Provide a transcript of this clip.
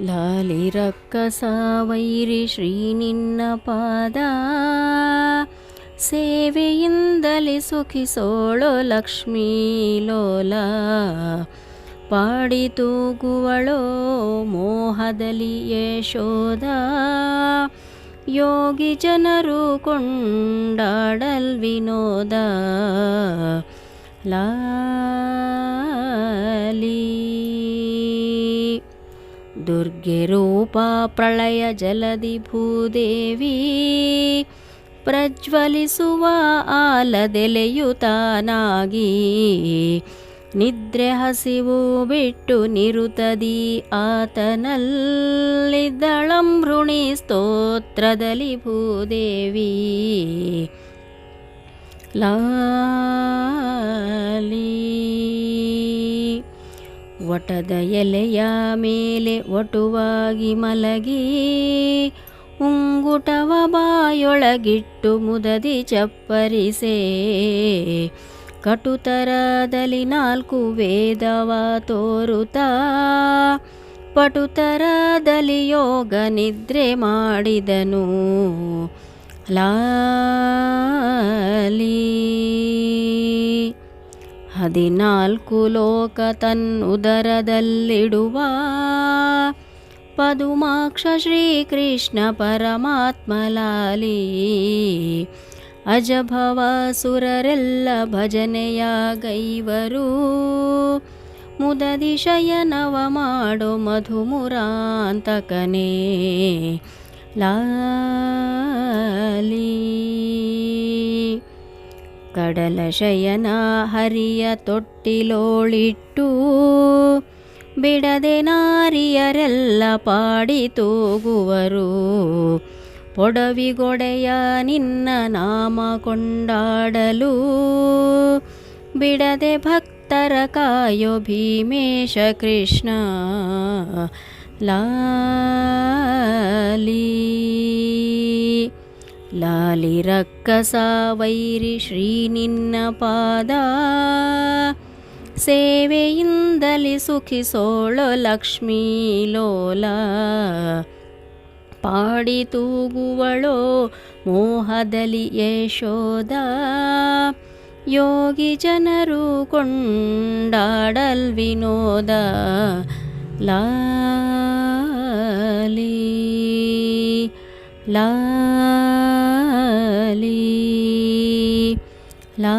ಲಾಲಿರಕ್ಕಸ ವೈರಿ ಶ್ರೀ ನಿನ್ನ ಪಾದ. ಸೇವೆಯಿಂದಲೇ ಸುಖಿಸೋಳೋ ಲಕ್ಷ್ಮೀ ಲೋಲ. ಪಾಡಿ ತೂಗುವಳೋ ಮೋಹದಲ್ಲಿ ಯಶೋದ ಯೋಗಿ ಜನರು ಕೊಂಡಾಡಲ್ ವಿನೋದ. ಲಾಲಿ ದುರ್ಗೆ ರೂಪ ಪ್ರಳಯ ಜಲದಿ ಭೂದೇವಿ, ಪ್ರಜ್ವಲಿಸುವ ಆಲದೆಲೆಯುತಾನಾಗಿ, ನಿದ್ರೆ ಹಸಿವು ಬಿಟ್ಟು ನಿರುತದಿ ಆತನಲ್ಲಿ ದಳಂಭೃಣಿ ಸ್ತೋತ್ರದಲ್ಲಿ ಭೂದೇವಿ. ಲಾಲಿ ಒಟದ ಎಲೆಯ ಮೇಲೆ ಒಟುವಾಗಿ ಮಲಗಿ, ಉಂಗುಟವ ಬಾಯೊಳಗಿಟ್ಟು ಮುದದಿ ಚಪ್ಪರಿಸೆ. ಕಟುತರದಲ್ಲಿ ನಾಲ್ಕು ವೇದವ ತೋರುತ್ತಾ ಪಟುತರದಲ್ಲಿ ಯೋಗ ನಿದ್ರೆ ಮಾಡಿದನು. ಲಾಲಿ ಹದಿನಾಲ್ಕು ಲೋಕ ತನ್ನುದರದಲ್ಲಿಡುವ ಪದುಮಾಕ್ಷ ಶ್ರೀಕೃಷ್ಣ ಪರಮಾತ್ಮ ಲಾಲಿ ಅಜಭವ ಸುರರೆಲ್ಲ ಭಜನೆಯ ಗೈವರು ಮುದದಿ ಶಯನವ ಮಾಡೋ ಮಧುಮುರಾಂತಕನೇ ಲಾಲಿ. ಕಡಲ ಶಯನ ಹರಿಯ ತೊಟ್ಟಿಲೋಳಿಟ್ಟು ಬಿಡದೆ ನಾರಿಯರೆಲ್ಲ ಪಾಡಿ ತೂಗುವರು. ಪೊಡವಿಗೊಡೆಯ ನಿನ್ನ ನಾಮ ಕೊಂಡಾಡಲು ಬಿಡದೆ ಭಕ್ತರ ಕಾಯೋ ಭೀಮೇಶ ಕೃಷ್ಣ. ಲಾಲಿ ಲಾಲಿ ರಕ್ಕಸ ವೈರಿ ಶ್ರೀ ನಿನ್ನ ಪಾದ. ಸೇವೆಯಿಂದಲೇ ಸುಖಿಸೋಳು ಲಕ್ಷ್ಮೀ ಲೋಲ. ಪಾಡಿ ತೂಗುವಳೋ ಮೋಹದಲ್ಲಿ ಯಶೋದ ಯೋಗಿ ಜನರು ಕೊಂಡಾಡಲ್ ವಿನೋದ. ಲಾಲಿ. ಲಾಲಿ ಲಾ